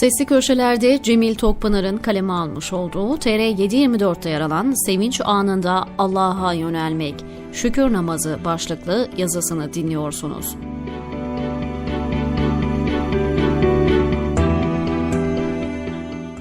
Sesli köşelerde Cemil Tokpınar'ın kaleme almış olduğu TR 724'te yer alan Sevinç Anında Allah'a Yönelmek, Şükür Namazı başlıklı yazısını dinliyorsunuz.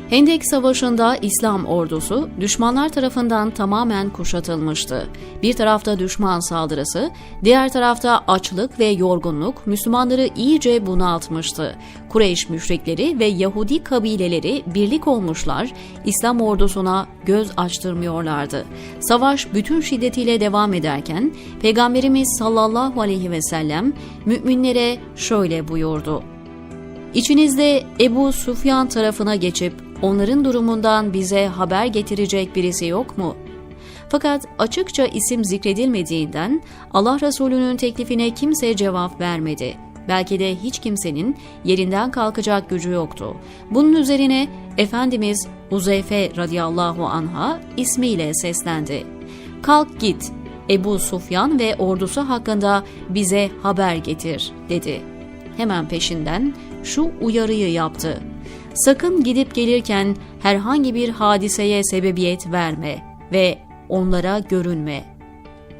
Hendek Savaşı'nda İslam ordusu düşmanlar tarafından tamamen kuşatılmıştı. Bir tarafta düşman saldırısı, diğer tarafta açlık ve yorgunluk Müslümanları iyice bunaltmıştı. Kureyş müşrikleri ve Yahudi kabileleri birlik olmuşlar, İslam ordusuna göz açtırmıyorlardı. Savaş bütün şiddetiyle devam ederken Peygamberimiz sallallahu aleyhi ve sellem müminlere şöyle buyurdu. İçinizde Ebu Sufyan tarafına geçip onların durumundan bize haber getirecek birisi yok mu? Fakat açıkça isim zikredilmediğinden Allah Resulü'nün teklifine kimse cevap vermedi. Belki de hiç kimsenin yerinden kalkacak gücü yoktu. Bunun üzerine Efendimiz Huzeyfe radıyallahu anha ismiyle seslendi. Kalk git, Ebu Sufyan ve ordusu hakkında bize haber getir dedi. Hemen peşinden şu uyarıyı yaptı. Sakın gidip gelirken herhangi bir hadiseye sebebiyet verme ve onlara görünme.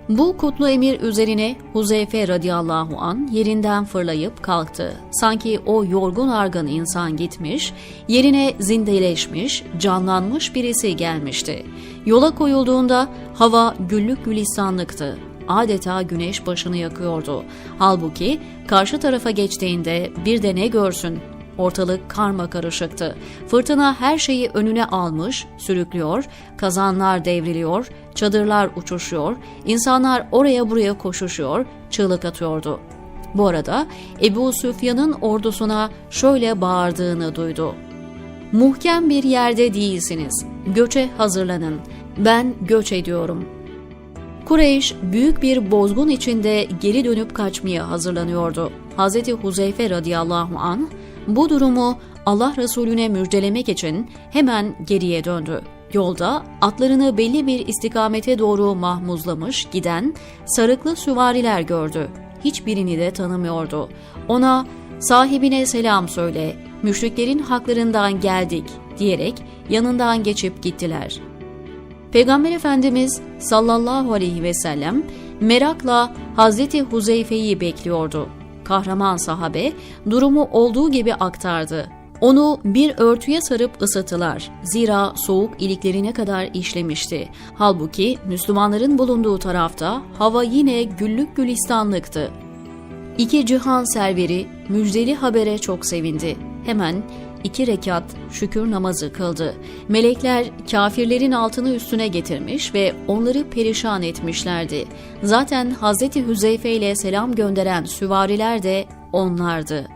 Bu kutlu emir üzerine Huzeyfe radıyallahu an yerinden fırlayıp kalktı. Sanki o yorgun argın insan gitmiş, yerine zindeleşmiş, canlanmış birisi gelmişti. Yola koyulduğunda hava güllük gülistanlıktı adeta güneş başını yakıyordu. Halbuki karşı tarafa geçtiğinde bir de ne görsün? Ortalık karma karışıktı. Fırtına her şeyi önüne almış, sürüklüyor, kazanlar devriliyor, çadırlar uçuşuyor, insanlar oraya buraya koşuşuyor, çığlık atıyordu. Bu arada Ebu Süfyan'ın ordusuna şöyle bağırdığını duydu. Muhkem bir yerde değilsiniz. Göçe hazırlanın. Ben göç ediyorum. Kureyş büyük bir bozgun içinde geri dönüp kaçmaya hazırlanıyordu. Hz. Huzeyfe radıyallahu an bu durumu Allah Resulüne müjdelemek için hemen geriye döndü. Yolda atlarını belli bir istikamete doğru mahmuzlamış giden sarıklı süvariler gördü. Hiçbirini de tanımıyordu. Ona sahibine selam söyle, müşriklerin haklarından geldik diyerek yanından geçip gittiler.'' Peygamber Efendimiz sallallahu aleyhi ve sellem merakla Hazreti Huzeyfe'yi bekliyordu. Kahraman sahabe durumu olduğu gibi aktardı. Onu bir örtüye sarıp ısıttılar. Zira soğuk iliklerine kadar işlemişti. Halbuki Müslümanların bulunduğu tarafta hava yine güllük gülistanlıktı. İki cihan serveri müjdeli habere çok sevindi. Hemen iki rekat şükür namazı kıldı. Melekler kafirlerin altını üstüne getirmiş ve onları perişan etmişlerdi. Zaten Hazreti Hüzeyfe ile selam gönderen süvariler de onlardı.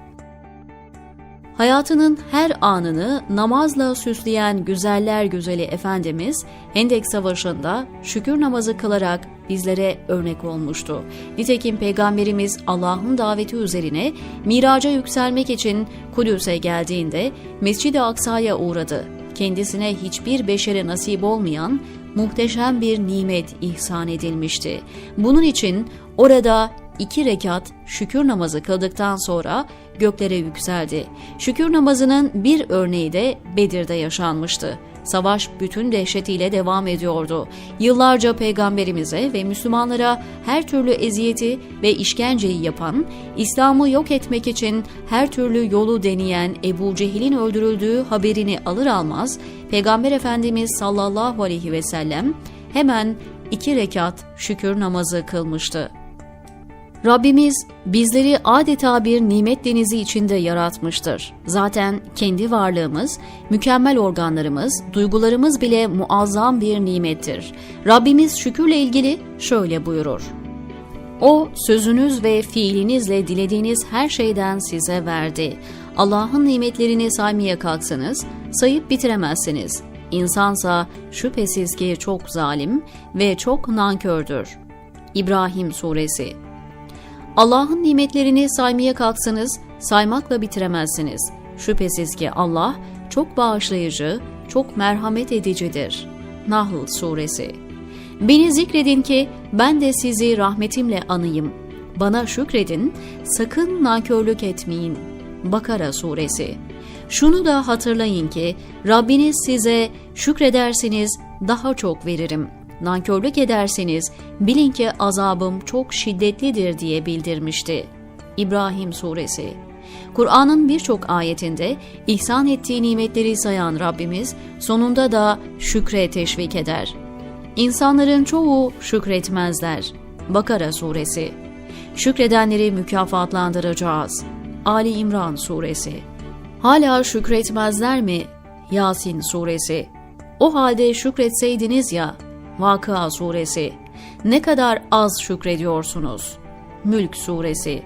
Hayatının her anını namazla süsleyen güzeller güzeli Efendimiz Hendek Savaşı'nda şükür namazı kılarak bizlere örnek olmuştu. Nitekim Peygamberimiz Allah'ın daveti üzerine miraca yükselmek için Kudüs'e geldiğinde Mescid-i Aksa'ya uğradı. Kendisine hiçbir beşere nasip olmayan muhteşem bir nimet ihsan edilmişti. Bunun için orada iki rekat şükür namazı kıldıktan sonra göklere yükseldi. Şükür namazının bir örneği de Bedir'de yaşanmıştı. Savaş bütün dehşetiyle devam ediyordu. Yıllarca peygamberimize ve Müslümanlara her türlü eziyeti ve işkenceyi yapan, İslam'ı yok etmek için her türlü yolu deneyen Ebu Cehil'in öldürüldüğü haberini alır almaz, Peygamber Efendimiz sallallahu aleyhi ve sellem hemen iki rekat şükür namazı kılmıştı. Rabbimiz bizleri adeta bir nimet denizi içinde yaratmıştır. Zaten kendi varlığımız, mükemmel organlarımız, duygularımız bile muazzam bir nimettir. Rabbimiz şükürle ilgili şöyle buyurur. O sözünüz ve fiilinizle dilediğiniz her şeyden size verdi. Allah'ın nimetlerini saymaya kalksanız sayıp bitiremezsiniz. İnsansa şüphesiz ki çok zalim ve çok nankördür. İbrahim Suresi Allah'ın nimetlerini saymaya kalksanız saymakla bitiremezsiniz. Şüphesiz ki Allah çok bağışlayıcı, çok merhamet edicidir. Nahl Suresi Beni zikredin ki ben de sizi rahmetimle anayım. Bana şükredin, sakın nankörlük etmeyin. Bakara Suresi Şunu da hatırlayın ki Rabbiniz size şükredersiniz daha çok veririm. Nankörlük ederseniz bilin ki azabım çok şiddetlidir diye bildirmişti. İbrahim Suresi Kur'an'ın birçok ayetinde ihsan ettiği nimetleri sayan Rabbimiz sonunda da şükre teşvik eder. İnsanların çoğu şükretmezler. Bakara Suresi Şükredenleri mükafatlandıracağız. Ali İmran Suresi Hala şükretmezler mi? Yasin Suresi O halde şükretseydiniz ya. Vakıa Suresi Ne kadar az şükrediyorsunuz? Mülk Suresi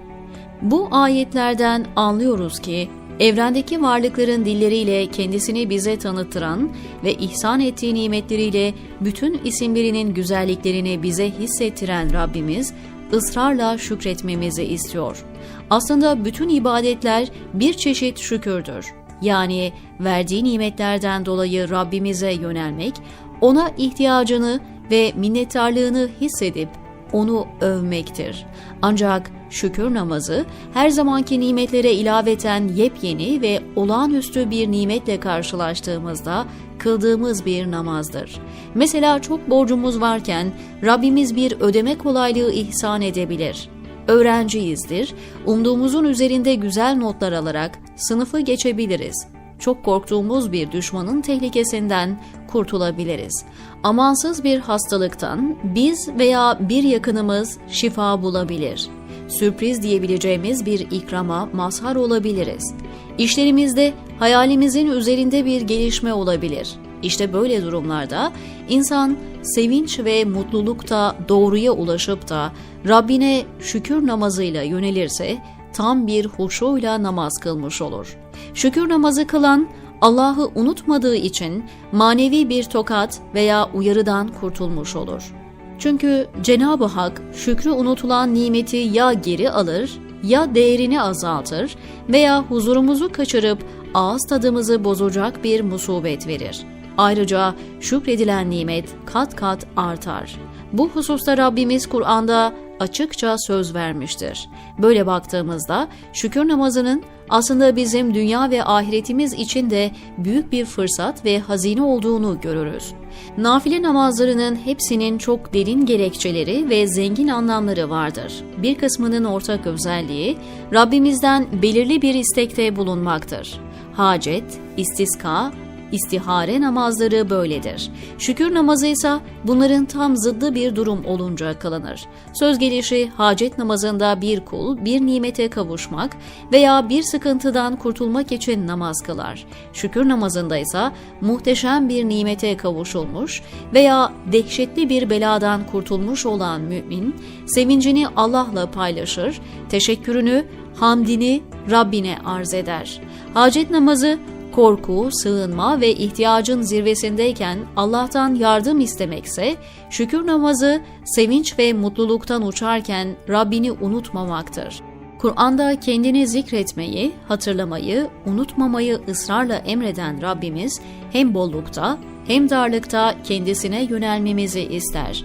Bu ayetlerden anlıyoruz ki evrendeki varlıkların dilleriyle kendisini bize tanıttıran ve ihsan ettiği nimetleriyle bütün isimlerinin güzelliklerini bize hissettiren Rabbimiz ısrarla şükretmemizi istiyor. Aslında bütün ibadetler bir çeşit şükürdür. Yani verdiği nimetlerden dolayı Rabbimize yönelmek, ona ihtiyacını ve minnettarlığını hissedip onu övmektir. Ancak şükür namazı her zamanki nimetlere ilaveten yepyeni ve olağanüstü bir nimetle karşılaştığımızda kıldığımız bir namazdır. Mesela çok borcumuz varken Rabbimiz bir ödeme kolaylığı ihsan edebilir. Öğrenciyizdir, umduğumuzun üzerinde güzel notlar alarak sınıfı geçebiliriz. Çok korktuğumuz bir düşmanın tehlikesinden kurtulabiliriz. Amansız bir hastalıktan biz veya bir yakınımız şifa bulabilir. Sürpriz diyebileceğimiz bir ikrama mazhar olabiliriz. İşlerimizde hayalimizin üzerinde bir gelişme olabilir. İşte böyle durumlarda insan sevinç ve mutlulukta doğruya ulaşıp da Rabbine şükür namazıyla yönelirse tam bir huşuyla namaz kılmış olur. Şükür namazı kılan Allah'ı unutmadığı için manevi bir tokat veya uyarıdan kurtulmuş olur. Çünkü Cenab-ı Hak şükrü unutulan nimeti ya geri alır ya değerini azaltır veya huzurumuzu kaçırıp ağız tadımızı bozacak bir musibet verir. Ayrıca şükredilen nimet kat kat artar. Bu hususta Rabbimiz Kur'an'da açıkça söz vermiştir. Böyle baktığımızda şükür namazının aslında bizim dünya ve ahiretimiz için de büyük bir fırsat ve hazine olduğunu görürüz. Nafile namazlarının hepsinin çok derin gerekçeleri ve zengin anlamları vardır. Bir kısmının ortak özelliği Rabbimizden belirli bir istekte bulunmaktır. Hacet, istiska, İstihare namazları böyledir. Şükür namazı ise bunların tam zıddı bir durum olunca kılınır. Söz gelişi hacet namazında bir kul bir nimete kavuşmak veya bir sıkıntıdan kurtulmak için namaz kılar. Şükür namazında ise muhteşem bir nimete kavuşulmuş veya dehşetli bir beladan kurtulmuş olan mümin sevincini Allah'la paylaşır, teşekkürünü, hamdini Rabbine arz eder. Hacet namazı korku, sığınma ve ihtiyacın zirvesindeyken Allah'tan yardım istemekse, şükür namazı sevinç ve mutluluktan uçarken Rabbini unutmamaktır. Kur'an'da kendini zikretmeyi, hatırlamayı, unutmamayı ısrarla emreden Rabbimiz hem bollukta hem darlıkta kendisine yönelmemizi ister.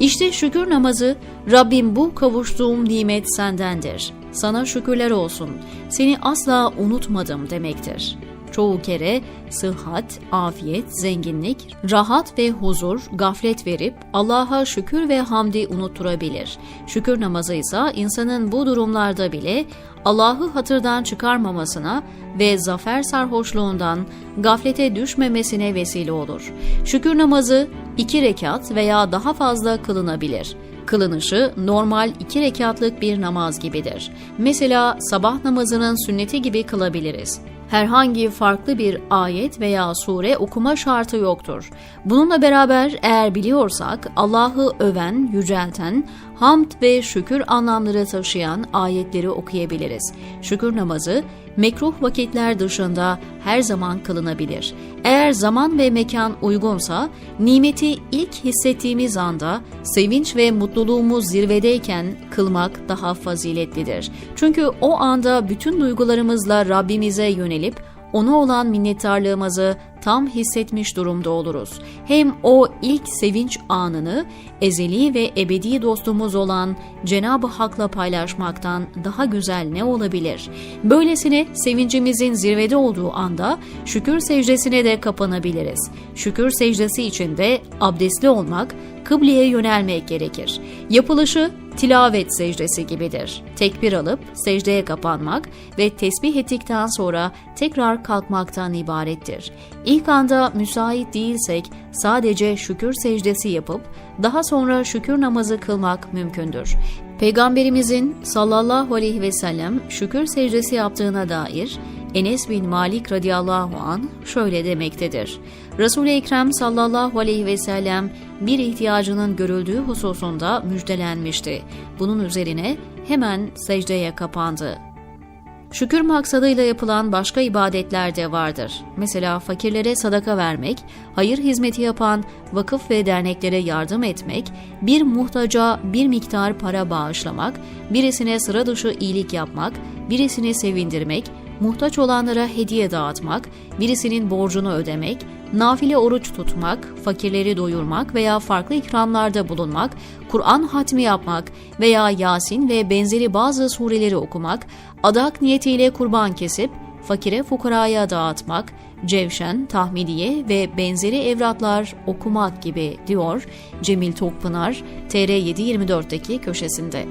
İşte şükür namazı, Rabbim bu kavuştuğum nimet sendendir. Sana şükürler olsun, seni asla unutmadım demektir çoğu kere sıhhat, afiyet, zenginlik, rahat ve huzur, gaflet verip Allah'a şükür ve hamdi unutturabilir. Şükür namazı ise insanın bu durumlarda bile Allah'ı hatırdan çıkarmamasına ve zafer sarhoşluğundan gaflete düşmemesine vesile olur. Şükür namazı iki rekat veya daha fazla kılınabilir. Kılınışı normal iki rekatlık bir namaz gibidir. Mesela sabah namazının sünneti gibi kılabiliriz herhangi farklı bir ayet veya sure okuma şartı yoktur. Bununla beraber eğer biliyorsak Allah'ı öven, yücelten, hamd ve şükür anlamları taşıyan ayetleri okuyabiliriz. Şükür namazı mekruh vakitler dışında her zaman kılınabilir. Eğer zaman ve mekan uygunsa nimeti ilk hissettiğimiz anda sevinç ve mutluluğumuz zirvedeyken kılmak daha faziletlidir. Çünkü o anda bütün duygularımızla Rabbimize yönelip ona olan minnettarlığımızı tam hissetmiş durumda oluruz. Hem o ilk sevinç anını ezeli ve ebedi dostumuz olan Cenab-ı Hak'la paylaşmaktan daha güzel ne olabilir? Böylesine sevincimizin zirvede olduğu anda şükür secdesine de kapanabiliriz. Şükür secdesi için de abdestli olmak, kıbleye yönelmek gerekir. Yapılışı tilavet secdesi gibidir. Tekbir alıp secdeye kapanmak ve tesbih ettikten sonra tekrar kalkmaktan ibarettir. İlk anda müsait değilsek sadece şükür secdesi yapıp daha sonra şükür namazı kılmak mümkündür. Peygamberimizin sallallahu aleyhi ve sellem şükür secdesi yaptığına dair Enes bin Malik radıyallahu an şöyle demektedir. Resul-i Ekrem sallallahu aleyhi ve sellem bir ihtiyacının görüldüğü hususunda müjdelenmişti. Bunun üzerine hemen secdeye kapandı. Şükür maksadıyla yapılan başka ibadetler de vardır. Mesela fakirlere sadaka vermek, hayır hizmeti yapan vakıf ve derneklere yardım etmek, bir muhtaca bir miktar para bağışlamak, birisine sıra dışı iyilik yapmak, birisini sevindirmek, muhtaç olanlara hediye dağıtmak, birisinin borcunu ödemek, nafile oruç tutmak, fakirleri doyurmak veya farklı ikramlarda bulunmak, Kur'an hatmi yapmak veya Yasin ve benzeri bazı sureleri okumak, adak niyetiyle kurban kesip fakire fukaraya dağıtmak, cevşen, tahmidiye ve benzeri evratlar okumak gibi diyor Cemil Tokpınar TR724'deki köşesinde.